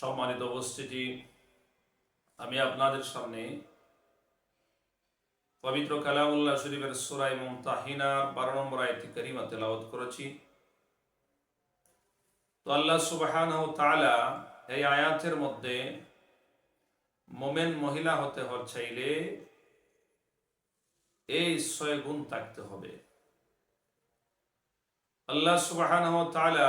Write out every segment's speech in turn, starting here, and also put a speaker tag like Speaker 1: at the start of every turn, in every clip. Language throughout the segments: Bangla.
Speaker 1: সম্মানিত উপস্থিতি, আমি আপনাদের সামনে পবিত্র কালামুল্লাহ শরীফের সুরাই মুমতাহিনা বারো নম্বর আয়তি করিমা তেলাওয়াত করেছি। তো আল্লাহ সুবাহান তাআলা এই আয়াতের মধ্যে মোমেন মহিলা হতে হর চাইলে এই ছয় গুণ থাকতে হবে। আল্লাহ সুবাহান তাআলা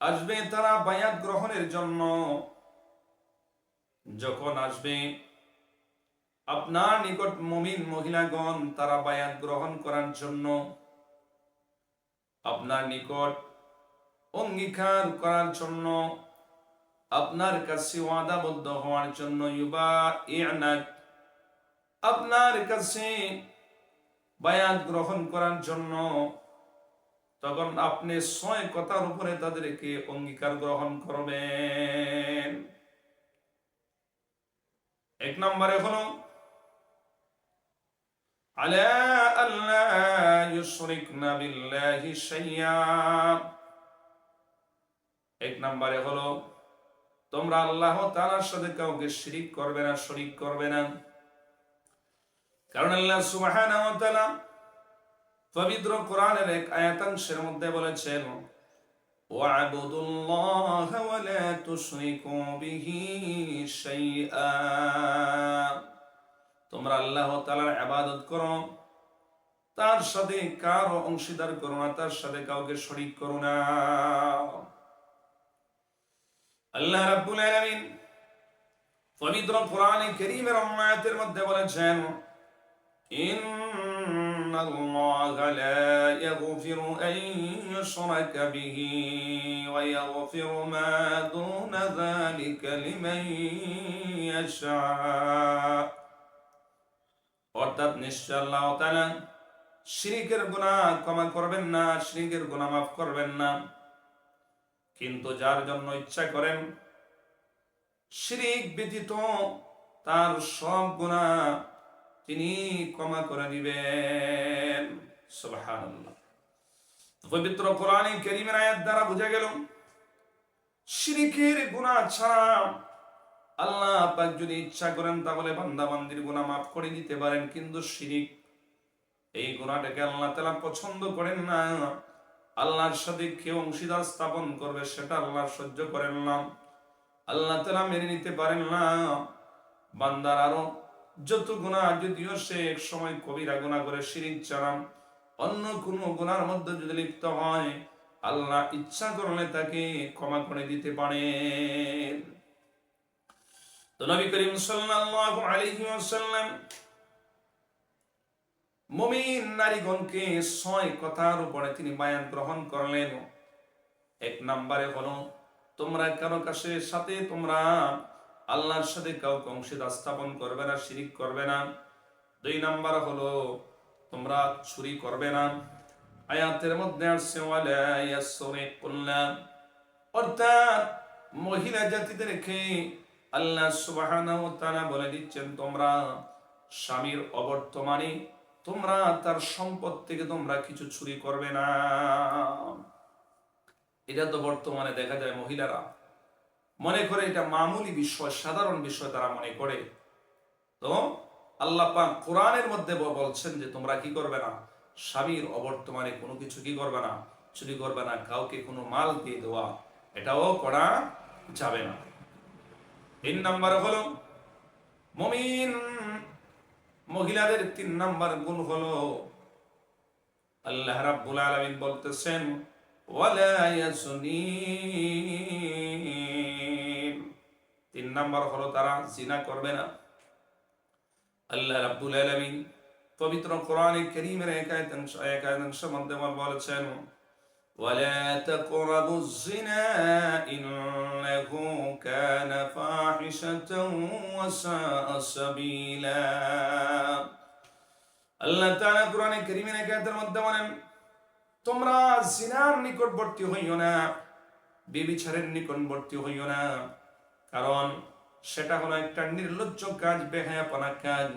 Speaker 1: আসবে তারা বায়াত গ্রহণের জন্য। যখন আসবে, আপনার নিকট মমিন মহিলাগণ তারা বায়াত গ্রহণ করার জন্য আপনার নিকট অঙ্গীকার করার জন্য, আপনার কাছে ওয়াদাবদ্ধ হওয়ার জন্য ইউবা ইয়ানাক আপনার কাছে বায়াত গ্রহণ করার জন্য তখন আপনি ছয় কথার উপরে তাদেরকে অঙ্গীকার গ্রহণ করবেন। এক নম্বরে হলো, আলা আল্লাহ ইউশরিকনা বিল্লাহি শাইয়া। এক নম্বরে হলো, তোমরা আল্লাহ তালার সাথে কাউকে শিরিক করবে না, শরিক করবে না। কারণ আল্লাহ সুবহানাহু ওয়া তাআলা পবিত্র কোরআনের এক আয়াতাংশের মধ্যে বলেছেন واعبدوا الله ولا تشركوا به شيئا তোমরা আল্লাহ তাআলার ইবাদত করো তার সাথে কারো অংশীদার করো না তার সাথে কাউকে শরীক করো না আল্লাহ রাব্বুল আলামিন পবিত্র কোরআনে কারীমের আয়াতের মধ্যে বলেছেন إن الله لا يغفر أن يشرك به ويغفر ما دون ذلك لمن يشاء অর্থাৎ নিশ্চয় আল্লাহ তাআলা শিরিকের গুনাহ ক্ষমা করবেন না শিরিকের গুনাহ মাফ করবেন না কিন্তু যার জন্য ইচ্ছা করেন শিরিক ব্যতীত তার সব গুনাহ তিনি ক্ষমা করে দিবেন। পবিত্র কোরআনে কারীমের আয়াত দ্বারা বোঝা গেল, শিরিকের গুনাহ ছাড়া আল্লাহ পাক যদি ইচ্ছা করেন তাহলে বান্দা বান্দির গুনাহ মাফ করে দিতে পারেন, কিন্তু শিরিক, এই গুনাহটাকে আল্লাহ তাআলা পছন্দ করেন না। আল্লাহর সাথে কেউ অংশীদার স্থাপন করবে, সেটা আল্লাহ সহ্য করেন না। আল্লাহ তাআলা মেনে নিতে পারেন না। বান্দার আরও যত গুণা যদিও সে এক সময় কবিরা গুণা করে শিরিক চালাম অন্য কোন গুনার মধ্যে যদি লিপ্ত হয়, আল্লাহ ইচ্ছা করলে তাকে ক্ষমা করে দিতে পারেন। তো নবী করিম সাল্লাল্লাহু আলাইহি ওয়াসাল্লাম মুমিন নারীগণকে ছয় কথার উপরে তিনি বায়ান গ্রহণ করলেন। এক নম্বরে হলো, তোমরা কারও কাছে সাথে তোমরা আল্লাহর সাথে কাউকে অংশীদার স্থাপন করবে না, শিরিক করবে না। দুই নাম্বার হলো, তোমরা চুরি করবে না। আয়াতের মধ্যে আসছে অর্থাৎ মহিলা জাতিদেরকে আল্লাহ তাআলা বলে দিচ্ছেন, তোমরা স্বামীর অবর্তমানে, তোমরা তার সম্পদ থেকে তোমরা কিছু চুরি করবে না। এটা তো বর্তমানে দেখা যায় মহিলারা। মনে করে এটা মামুলি বিষয়, সাধারণ বিষয় তারা মনে করে। তো আল্লাহ পাক কোরআনের মধ্যে বলছেন যে তোমরা কি করবে না? স্বামীর অবর্তমানে কোনো কিছু কি করবে না? চুরি করবে না, কাউকে কোনো মাল দিয়ে দেওয়া, এটাও করা যাবে না। তিন নাম্বার হলো, মমিন মহিলাদের তিন নাম্বার গুণ হলো, আল্লাহ রাব্বুল আলামিন বলতেছেন ওয়ালা ইয়াসুনিন তিন নাম্বার হলো তারা জিনা করবে না আল্লাহ রাব্বুল আলামিন পবিত্র কোরআনে কারীমের একায়তাংশ একায়তাংশ মধ্যে বলেছেন ولا تقربوا الزنا إنه كان فاحشة وساء سبيلا আল্লাহ তাআলা কোরআনে কারীমের এক আয়াতের মধ্যে বলেন তোমরা জিনার নিকটবর্তী হইও না, বেবিচারের নিকটবর্তী হইও না, কারণ সেটা হলো একটা নির্লজ্জ কাজ, বেহায়াপনা কাজ।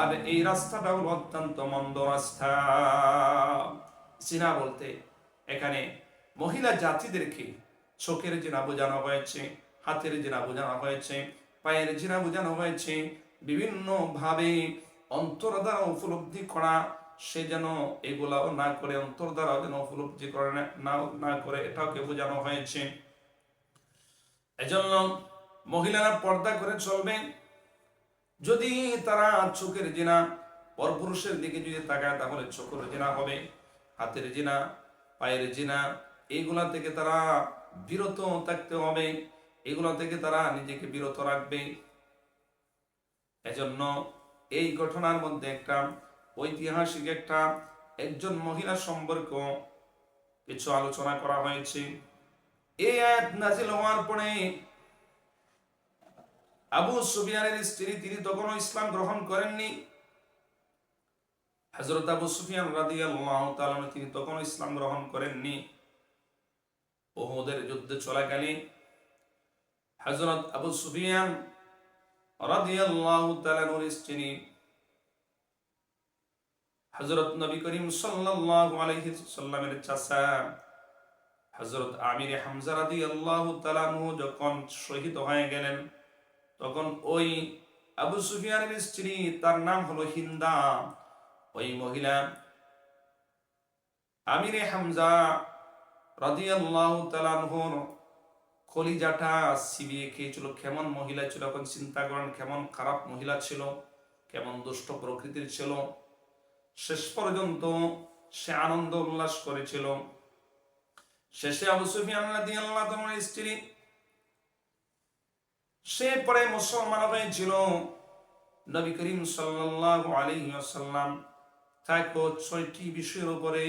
Speaker 1: আর এই রাস্তাটা হলো অত্যন্ত মন্দ রাস্তা। জিনা বলতে, এখানে মহিলা জাতিদেরকে চোখের জিনা বোঝানো হয়েছে, হাতের জিনা বোঝানো হয়েছে, পায়ের জিনা বোঝানো হয়েছে, বিভিন্ন ভাবে অন্তর দ্বারা উপলব্ধি করা সে যেন এগুলাও না করে, অন্তর দ্বারা যেন উপলব্ধি করে না না করে এটাকে বোঝানো হয়েছে? এজন্য মহিলারা পর্দা করে চলবে। যদি তারা চোখের জিনা, পরপুরুষের দিকে যদি তাকায়, তাহলে চোখের জিনা হবে, হাতের জিনা, পায়ের জিনা এইগুলা থেকে তারা বিরত থাকতে হবে, এগুলা থেকে তারা নিজেকে বিরত রাখবে। এজন্য এই ঘটনার মধ্যে একটা ঐতিহাসিক একটা একজন মহিলা সম্পর্ক কিছু আলোচনা করা হয়েছে। এই আয়াত নাজিল হওয়ার পরে আবু সুফিয়ানের স্ত্রী, তিনি তখনও ইসলাম গ্রহণ করেননি। হজরত আবু সুফিয়ান তাআলা তিনি তখনও ইসলাম গ্রহণ করেননি। ওহুদের যুদ্ধে চলাকালীন হজরত আবু সুফিয়ান রাদিয়াল্লাহু তাআলার স্ত্রী হযরত নবী করিম সাল্লাল্লাহু আলাইহি সাল্লামের চাচা হযরত আমির হামজা রাদিয়াল্লাহু তাআলা যখন শহীদ হয়ে গেলেন, তখন ওই আবু সুফিয়ানের স্ত্রী, তার নাম হলো হিন্দা। ওই মহিলা আমিরে হামজা রাদিয়াল্লাহু তাআলা কলিজাটা সিবিয়ে খেয়েছিল। কেমন মহিলা ছিল, এখন চিন্তা করেন, কেমন খারাপ মহিলা ছিল, কেমন দুষ্ট প্রকৃতির ছিল। শেষ পর্যন্ত সে আনন্দ উল্লাস করেছিল। শেষে আবু সুফিয়ান স্ত্রী, সে পরে মুসলমান হয়েছিল। নবী করিম ওয়াসাল্লাম তাকে ছয়টি বিষয়ের উপরে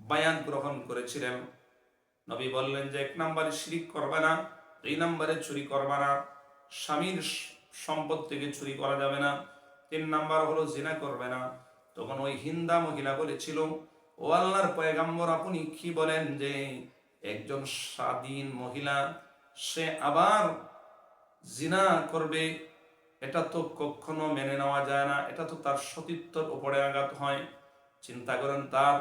Speaker 1: বায়ান গ্রহণ করেছিলেন। নবী বললেন যে, এক নম্বরে শিরিক করবে না, দুই নম্বরে চুরি করবে না, স্বামীর সম্পদ থেকে চুরি করা যাবে না, তিন নাম্বার হলো জিনা করবে না। তখন ওই হিন্দা মহিলা বলেছিল, ও আল্লাহর পয়গাম্বর, আপনি কি বলেন যে একজন স্বাধীন মহিলা, সে আবার জিনা করবে? এটা তো কখনো মেনে নেওয়া যায় না, এটা তো তার সতীত্বর উপরে আঘাত হয়। চিন্তা করেন তার,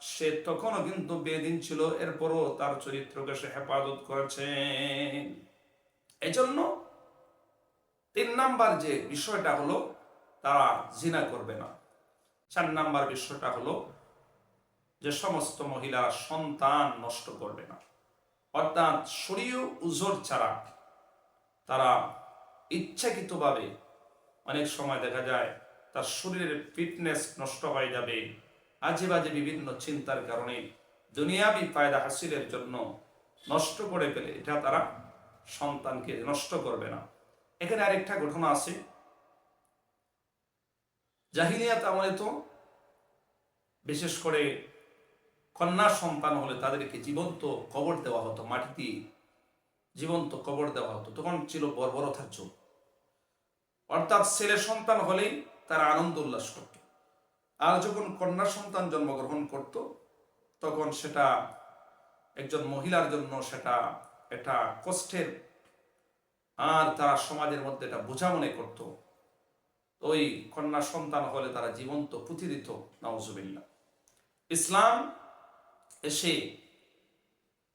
Speaker 1: সে তখনও কিন্তু বেদিন ছিল, এরপরও তার চরিত্রকে সে হেফাজত করেছে। এজন্য তিন নাম্বার যে বিষয়টা হলো, তারা জিনা করবে না। চার নাম্বার বিষয়টা হলো যে সমস্ত মহিলারা সন্তান নষ্ট করবে না। অর্থাৎ শরীয় উজোর ছাড়া তারা ইচ্ছাকৃতভাবে অনেক সময় দেখা যায় তার শরীরের ফিটনেস নষ্ট হয়ে যাবে, আজে বাজে বিভিন্ন চিন্তার কারণে দুনিয়াবি ফায়দা হাসিলের জন্য নষ্ট করে ফেলে। এটা তারা সন্তানকে নষ্ট করবে না। এখানে আরেকটা ঘটনা আছে। জাহিলিয়াত আমলে তো বিশেষ করে কন্যা সন্তান হলে তাদেরকে জীবন্ত কবর দেওয়া হতো মাটি দিয়ে জীবন্ত কবর দেওয়া হতো। তখন ছিল বর্বরতার যুগ। অর্থাৎ ছেলে সন্তান হলেই তারা আনন্দ উল্লাস করত। আর যখন কন্যা সন্তান জন্মগ্রহণ করত, তখন সেটা একজন মহিলার জন্য সেটা একটা কষ্টের, আর তারা সমাজের মধ্যে এটা বোঝা মনে করত ওই কন্যা সন্তান হলে তারা জীবন্ত পুঁথি দিত নওয়াজুবিল্লা ইসলাম এসে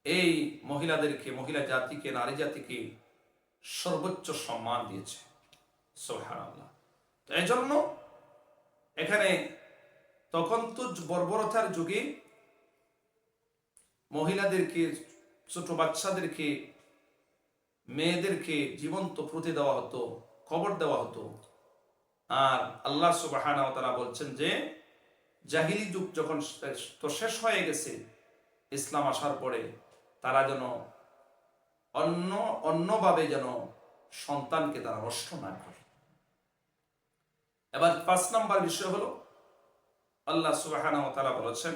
Speaker 1: এই মহিলাদেরকে, মহিলা জাতিকে, নারী জাতিকে সর্বোচ্চ সম্মান দিয়েছে। তো এই জন্য এখানে তখন তো বর্বরতার যুগে মহিলাদেরকে, ছোট বাচ্চাদেরকে, মেয়েদেরকে জীবন্ত প্রতি দেওয়া হতো খবর দেওয়া হতো। আর আল্লাহ সুবাহানা তারা বলছেন যে, জাহিলি যুগ যখন তো শেষ হয়ে গেছে, ইসলাম আসার পরে তারা যেন অন্য, অন্যভাবে যেন সন্তানকে তারা নষ্ট না করে। এবার পাঁচ নাম্বার বিষয় হলো, আল্লাহ সুবহানাহু ওয়া তাআলা বলেছেন,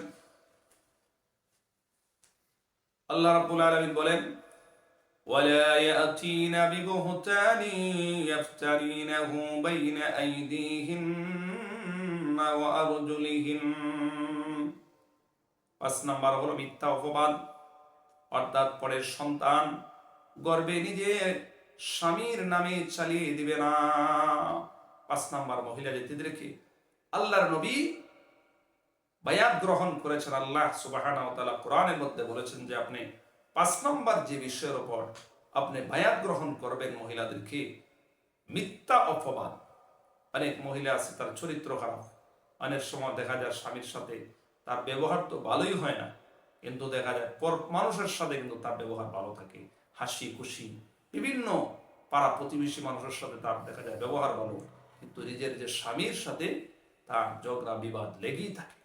Speaker 1: আল্লাহ রাব্বুল আলামিন বলেন ولا يأتين ببهتان يفترينه بين أيديهن وأرجلهن পাঁচ নাম্বার হলো মিথ্যা অপবাদ অর্থাৎ পরের সন্তান গর্বে নিজে স্বামীর নামে চালিয়ে দিবে না পাঁচ নাম্বার মহিলা যেতে রেখে আল্লাহর নবী বায়াত গ্রহণ করেছেন আল্লাহ সুবাহানা তাআলা কোরআনের মধ্যে বলেছেন যে আপনি পাঁচ নম্বর যে বিষয়ের ওপর আপনি বায়াত গ্রহণ করবেন মহিলাদেরকে, মিথ্যা অপবাদ। অনেক মহিলা আছে, তার চরিত্র খারাপ। অনেক সময় দেখা যায় স্বামীর সাথে তার ব্যবহার তো ভালোই হয় না, কিন্তু দেখা যায় পর মানুষের সাথে কিন্তু তার ব্যবহার ভালো থাকে। হাসি, খুশি, বিভিন্ন পাড়া প্রতিবেশী মানুষের সাথে তার দেখা যায় ব্যবহার ভালো, কিন্তু নিজের যে স্বামীর সাথে তার ঝগড়া, বিবাদ লেগেই থাকে।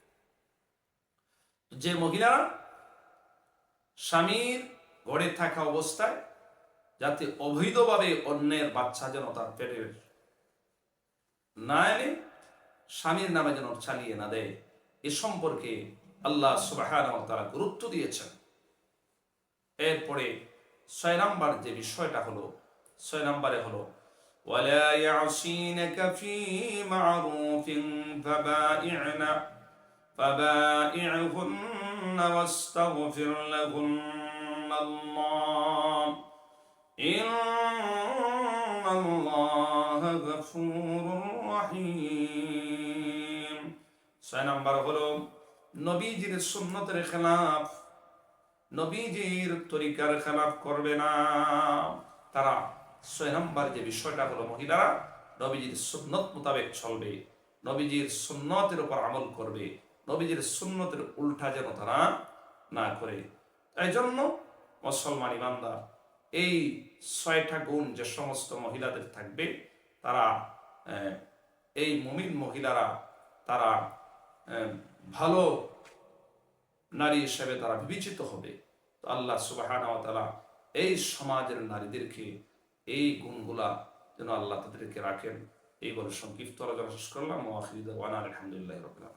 Speaker 1: যে মহিলারা স্বামীর ঘরে থাকা অবস্থায় যাতে অবৈধভাবে অন্যের বাচ্চা যেন তার পেটের না এনে স্বামীর নামে যেন চালিয়ে না দেয় এ সম্পর্কে আল্লাহ সুবাহ তারা গুরুত্ব দিয়েছেন এরপরে ছয় নাম্বার যে বিষয়টা হলো ছয় নাম্বারে হলো ولا يعصينك في معروف فبائعن فبائعهن واستغفر لهن الله إن الله غفور رحيم ছয় নাম্বার হলো নবীজির সুন্নতের খেলাফ নবীজির তরিকার খেলাফ করবে না তারা ছয় নম্বর যে বিষয়টা হলো মহিলারা নবীজির সুন্নত মোতাবেক চলবে নবীজির সুন্নতের উপর আমল করবে নবীজির সুন্নতের উল্টা যেন তারা না করে। তাই জন্য মুসলমান ইমানদার এই ছয়টা গুণ যে সমস্ত মহিলাদের থাকবে, তারা এই মুমিন মহিলারা তারা ভালো নারী হিসেবে তারা বিবেচিত হবে। তো আল্লাহ সুবাহ এই সমাজের নারীদেরকে এই গুণগুলা যেন আল্লাহ তাদেরকে রাখেন। এই বলে সংক্ষিপ্ত আলোচনা শেষ করলাম। আলহামদুলিল্লাহ রবিল্লা